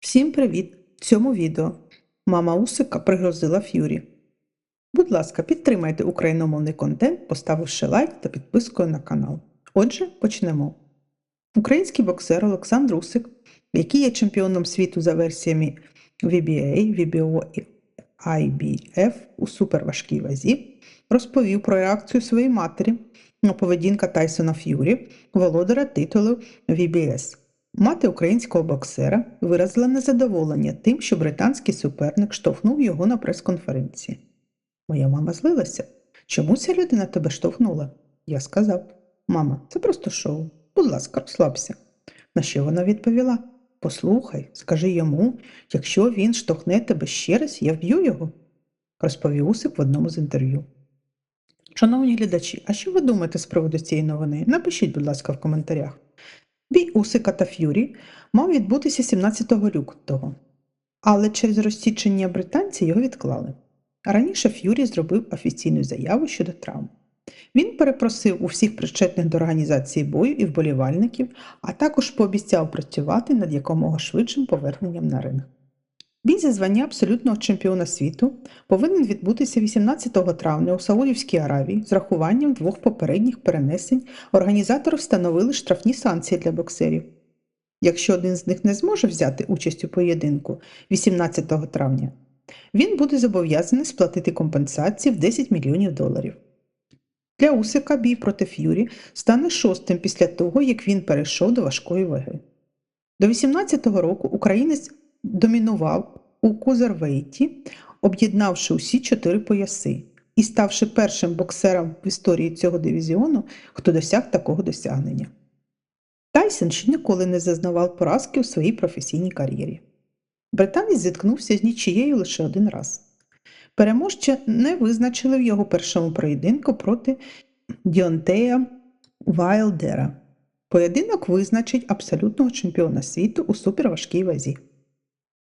Всім привіт! В цьому відео мама Усика пригрозила Ф'юрі. Будь ласка, підтримайте україномовний контент, поставивши лайк та підпискою на канал. Отже, почнемо. Український боксер Олександр Усик, який є чемпіоном світу за версіями VBA, VBO і IBF у суперважкій вазі, розповів про реакцію своєї матері на поведінка Тайсона Ф'юрі, володаря титулу VBS. Мати українського боксера виразила незадоволення тим, що британський суперник штовхнув його на прес-конференції. Моя мама злилася. Чому ця людина тебе штовхнула? Я сказав: Мама, це просто шоу. Будь ласка, розслабся. На що вона відповіла? Послухай, скажи йому, якщо він штовхне тебе ще раз, я вб'ю його, розповів Усик в одному з інтерв'ю. Шановні глядачі, а що ви думаєте з приводу цієї новини? Напишіть, будь ласка, в коментарях. Бій Усика та Ф'юрі мав відбутися 17 лютого, але через розсічення британці його відклали. Раніше Ф'юрі зробив офіційну заяву щодо травм. Він перепросив у всіх причетних до організації бою і вболівальників, а також пообіцяв працювати над якомога швидшим поверненням на ринг. Бій за звання абсолютного чемпіона світу повинен відбутися 18 травня у Саудівській Аравії з рахуванням двох попередніх перенесень організатори встановили штрафні санкції для боксерів. Якщо один з них не зможе взяти участь у поєдинку 18 травня, він буде зобов'язаний сплатити компенсації в 10 мільйонів доларів. Для Усика бій проти Ф'юрі стане шостим після того, як він перейшов до важкої ваги. До 18-го року українець домінував у Кузервейті, об'єднавши усі чотири пояси і ставши першим боксером в історії цього дивізіону, хто досяг такого досягнення. Тайсон ще ніколи не зазнавав поразки у своїй професійній кар'єрі. Британець зіткнувся з нічією лише один раз. Переможця не визначили в його першому поєдинку проти Діонтея Вайлдера. Поєдинок визначить абсолютного чемпіона світу у суперважкій вазі.